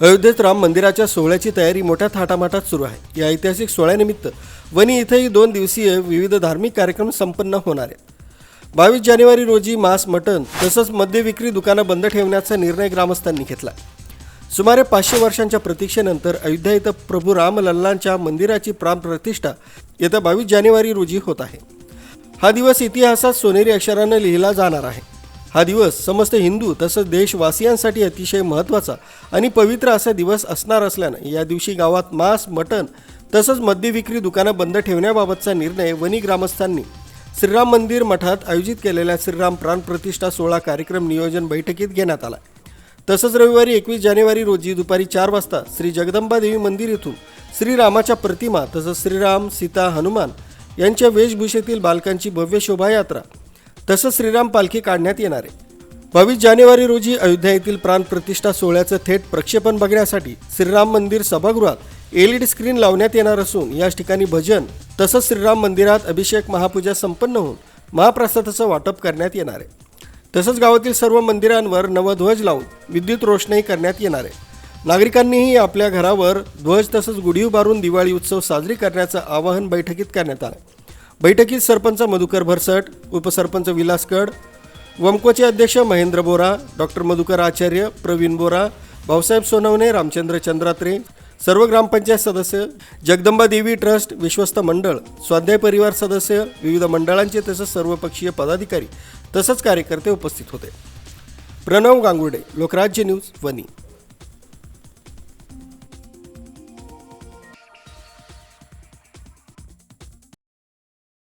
अयोध्येत राम मंदिराच्या सोहळ्याची तयारी मोठ्या थाटामाटात सुरू आहे. या ऐतिहासिक सोहळ्यानिमित्त वणी इथंही दोन दिवसीय विविध धार्मिक कार्यक्रम संपन्न होणार आहेत. बावीस जानेवारी रोजी मांस मटण तसंच मद्य विक्री दुकानं बंद ठेवण्याचा निर्णय ग्रामस्थांनी घेतला. सुमारे पाचशे वर्षांच्या प्रतीक्षेनंतर अयोध्या इथं प्रभू रामलल्लांच्या मंदिराची प्राणप्रतिष्ठा येत्या बावीस जानेवारी रोजी होत आहे. हा दिवस इतिहासात सोनेरी अक्षरानं लिहिला जाणार आहे. हा दिवस समस्त हिंदू तसंच देशवासियांसाठी अतिशय महत्त्वाचा आणि पवित्र असा दिवस असणार असल्यानं या दिवशी गावात मांस मटण तसंच मद्य विक्री दुकानं बंद ठेवण्याबाबतचा निर्णय वनी ग्रामस्थांनी श्रीराम मंदिर मठात आयोजित केलेल्या श्रीराम प्राणप्रतिष्ठा सोहळा कार्यक्रम नियोजन बैठकीत घेण्यात आला. तसंच रविवारी एकवीस जानेवारी रोजी दुपारी चार वाजता श्री जगदंबा देवी मंदिर येथून श्रीरामाच्या प्रतिमा तसंच श्रीराम सीता हनुमान यांच्या वेशभूषेतील बालकांची भव्य शोभायात्रा तसंच श्रीराम पालखी काढण्यात येणार आहे. बावीस जानेवारी रोजी अयोध्या येथील प्राणप्रतिष्ठा सोहळ्याचं थेट प्रक्षेपण बघण्यासाठी श्रीराम मंदिर सभागृहात एल ई डी स्क्रीन लावण्यात येणार असून याच ठिकाणी भजन तसंच श्रीराम मंदिरात अभिषेक महापूजा संपन्न होऊन महाप्रसादाचं वाटप करण्यात येणार आहे. तसंच गावातील सर्व मंदिरांवर नवध्वज लावून विद्युत रोषणाई करण्यात येणार आहे. नागरिकांनीही आपल्या घरावर ध्वज तसंच गुढी उभारून दिवाळी उत्सव साजरी करण्याचं आवाहन बैठकीत करण्यात आलं बैठकीत सरपंच मधुकर भरसट उपसरपंच विलास कड वमकोचे अध्यक्ष महेंद्र बोरा डॉक्टर मधुकर आचार्य प्रवीण बोरा भाऊसाहेब सोनवणे रामचंद्र चंद्रात्रे सर्व ग्रामपंचायत सदस्य जगदंबा देवी ट्रस्ट विश्वस्त मंडळ स्वाध्याय परिवार सदस्य विविध मंडळांचे तसंच सर्वपक्षीय पदाधिकारी तसंच कार्यकर्ते उपस्थित होते. प्रणव गांगुर्डे लोकराज्य न्यूज वनी